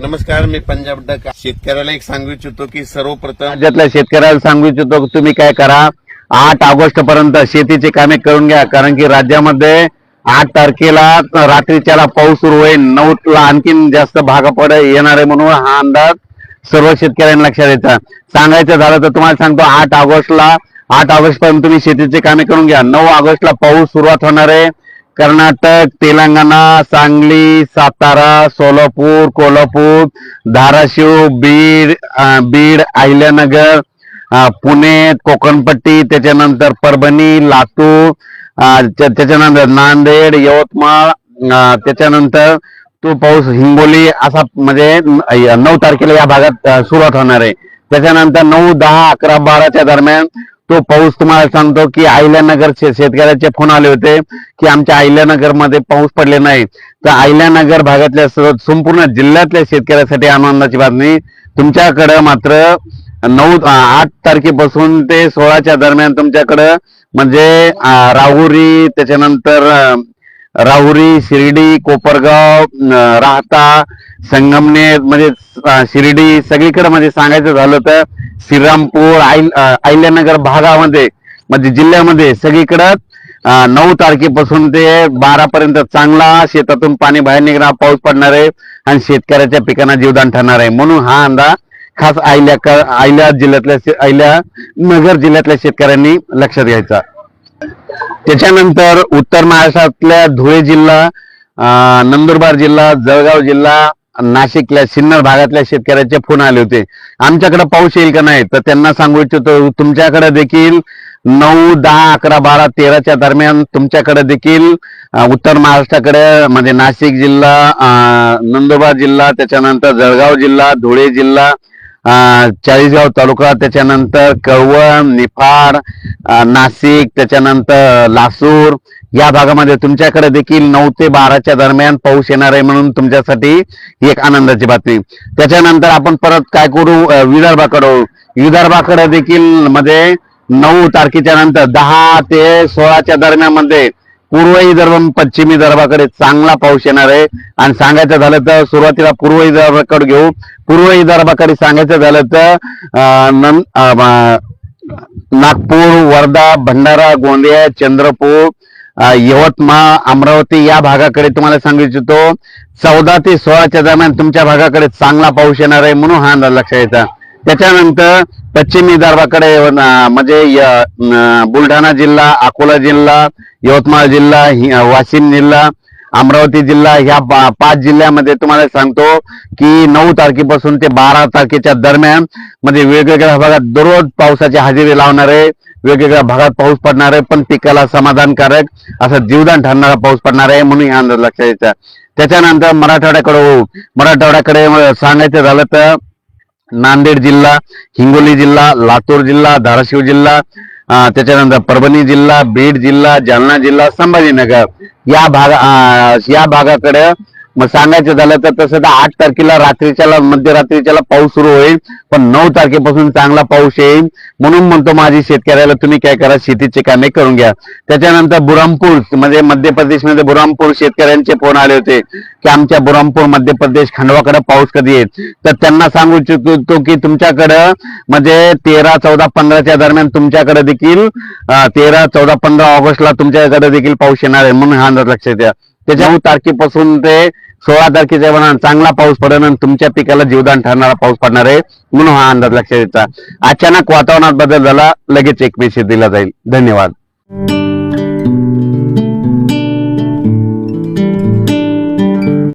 नमस्कार मी पंजाब डक. शेतकऱ्याला एक सांगू इच्छितो की सर्वप्रथम राज्यातल्या शेतकऱ्याला सांगू इच्छितो की तुम्ही काय करा आठ ऑगस्ट पर्यंत शेतीची कामे करून घ्या कारण की राज्यामध्ये आठ तारखेला रात्रीच्याला पाऊस सुरू होईल. नऊ ला आणखीन जास्त भाग पड येणार आहे म्हणून हा अंदाज सर्व शेतकऱ्यांना लक्षात येतं. सांगायचं झालं तर तुम्हाला सांगतो आठ ऑगस्टला आठ ऑगस्ट पर्यंत तुम्ही शेतीची कामे करून घ्या. नऊ ऑगस्टला पाऊस सुरुवात होणार आहे. कर्नाटक तेलंगणा सांगली सातारा सोलापूर कोल्हापूर धाराशिव बीड बीड अहिल्यानगर पुणे कोकणपट्टी त्याच्यानंतर परभणी लातूर त्याच्यानंतर नांदेड यवतमाळ त्याच्यानंतर तो पाऊस हिंगोली असा म्हणजे नऊ तारखेला या भागात सुरुवात होणार आहे. त्याच्यानंतर नऊ दहा अकरा बाराच्या दरम्यान तो पाऊस तुम्हाला सांगतो की अहिल्यानगर शेतकऱ्याचे फोन आले होते की आमच्या आहिल्यानगरमध्ये पाऊस पडले नाही. तर अहिल्यानगर भागातल्या संपूर्ण जिल्ह्यातल्या शेतकऱ्यासाठी आनंदाची बातमी. तुमच्याकडं मात्र नऊ आठ तारखेपासून ते सोळाच्या दरम्यान तुमच्याकडं म्हणजे राहुरी त्याच्यानंतर राहुरी शिर्डी कोपरगाव राहता संगमनेर म्हणजे शिर्डी सगळीकडे म्हणजे सांगायचं झालं तर श्रीरामपूर आईल अहिल्यानगर भागामध्ये म्हणजे जिल्ह्यामध्ये सगळीकडं नऊ तारखेपासून ते बारा पर्यंत चांगला शेतातून पाणी बाहेर निघणार पाऊस पडणार आहे आणि शेतकऱ्याच्या पिकांना जीवदान ठरणार आहे. म्हणून हा अंदाज खास अहिल्या अहिल्या जिल्ह्यातल्या शे- अहिल्या नगर जिल्ह्यातल्या शेतकऱ्यांनी लक्षात घ्यायचा. त्याच्यानंतर उत्तर महाराष्ट्रातल्या धुळे जिल्हा नंदुरबार जिल्हा जळगाव जिल्हा नाशिकल्या सिन्नर भागातल्या शेतकऱ्याचे फोन आले होते. आमच्याकडे पाऊस येईल का नाही? तर त्यांना सांगू इच्छितो तुमच्याकडे देखील नऊ दहा अकरा बारा तेराच्या दरम्यान तुमच्याकडे देखील उत्तर महाराष्ट्राकडे म्हणजे नाशिक जिल्हा नंदुरबार जिल्हा त्याच्यानंतर जळगाव जिल्हा धुळे जिल्हा चाळीसगाव तालुका त्याच्यानंतर कळवण निफाड नाशिक त्याच्यानंतर लासूर या भागामध्ये तुमच्याकडे देखील नऊ ते बाराच्या दरम्यान पाऊस येणार आहे म्हणून तुमच्यासाठी ही एक आनंदाची बातमी. त्याच्यानंतर आपण परत काय करू? विदर्भाकडे विदर्भाकडे देखील मध्ये नऊ तारखेच्या नंतर दहा ते सोळाच्या दरम्यानमध्ये पूर्व विदर्भ पश्चिम विदर्भाकडे चांगला पाऊस येणार आहे. आणि सांगायचं झालं तर सुरुवातीला पूर्व विदर्भाकडे घेऊ. पूर्व विदर्भाकडे सांगायचं झालं तर नागपूर वर्धा भंडारा गोंदिया चंद्रपूर यवतमाळ अमरावती या भागाकडे तुम्हाला सांगू इच्छितो चौदा ते सोळाच्या दरम्यान तुमच्या भागाकडे चांगला पाऊस येणार आहे म्हणून हा अंदाज लक्षात यायचा त्याच्यानंतर पश्चिम विदर्भाकडे म्हणजे य- बुलढाणा जिल्हा अकोला जिल्हा यवतमाळ जिल्हा वाशिम जिल्हा अमरावती जिल्हा ह्या पाच जिल्ह्यामध्ये तुम्हाला सांगतो की नऊ तारखेपासून ते बारा तारखेच्या दरम्यान म्हणजे वेगवेगळ्या भागात दररोज पावसाची हजेरी लावणार आहे वेगवेगळ्या भागात पाऊस पडणार आहे पण पिकाला समाधानकारक असं जीवदान ठरणारा पाऊस पडणार आहे म्हणून हा अंदाज लक्षात यायचा त्याच्यानंतर मराठवाड्याकडे होऊ. मराठवाड्याकडे सांगायचं झालं तर नांदेड जिल्हा हिंगोली जिल्हा लातूर जिल्हा धाराशिव जिल्हा त्याच्यानंतर परभणी जिल्हा बीड जिल्हा जालना जिल्हा संभाजीनगर. या भागा या भागाकडे मग सांगायचं झालं तर तसं तर आठ तारखेला रात्रीच्याला मध्यरात्रीच्याला पाऊस सुरू होईल पण नऊ तारखेपासून चांगला पाऊस येईल. म्हणून म्हणतो माझी शेतकऱ्याला तुम्ही काय करा शेतीचे कामे करून घ्या. त्याच्यानंतर बुरामपूर म्हणजे मध्य प्रदेशमध्ये बुरामपूर शेतकऱ्यांचे फोन आले होते की आमच्या बुरामपूर मध्य प्रदेश खंडवाकडे पाऊस कधी येईल? तर त्यांना सांगू इच्छितो की तुमच्याकडं म्हणजे तेरा चौदा पंधराच्या दरम्यान तुमच्याकडे देखील तेरा चौदा पंधरा ऑगस्टला तुमच्याकडे देखील पाऊस येणार आहे म्हणून हा अंदाज लक्षात द्या त्याच्या नऊ तारखेपासून ते सोळा तारखेच्या दरम्यान चांगला पाऊस पडेल आणि तुमच्या पिकाला जीवदान ठरणारा पाऊस पडणार आहे म्हणून हा अंदाज लक्षात येतात अचानक वातावरणात बदल झाला लगेच एक मेसेज दिला जाईल. धन्यवाद.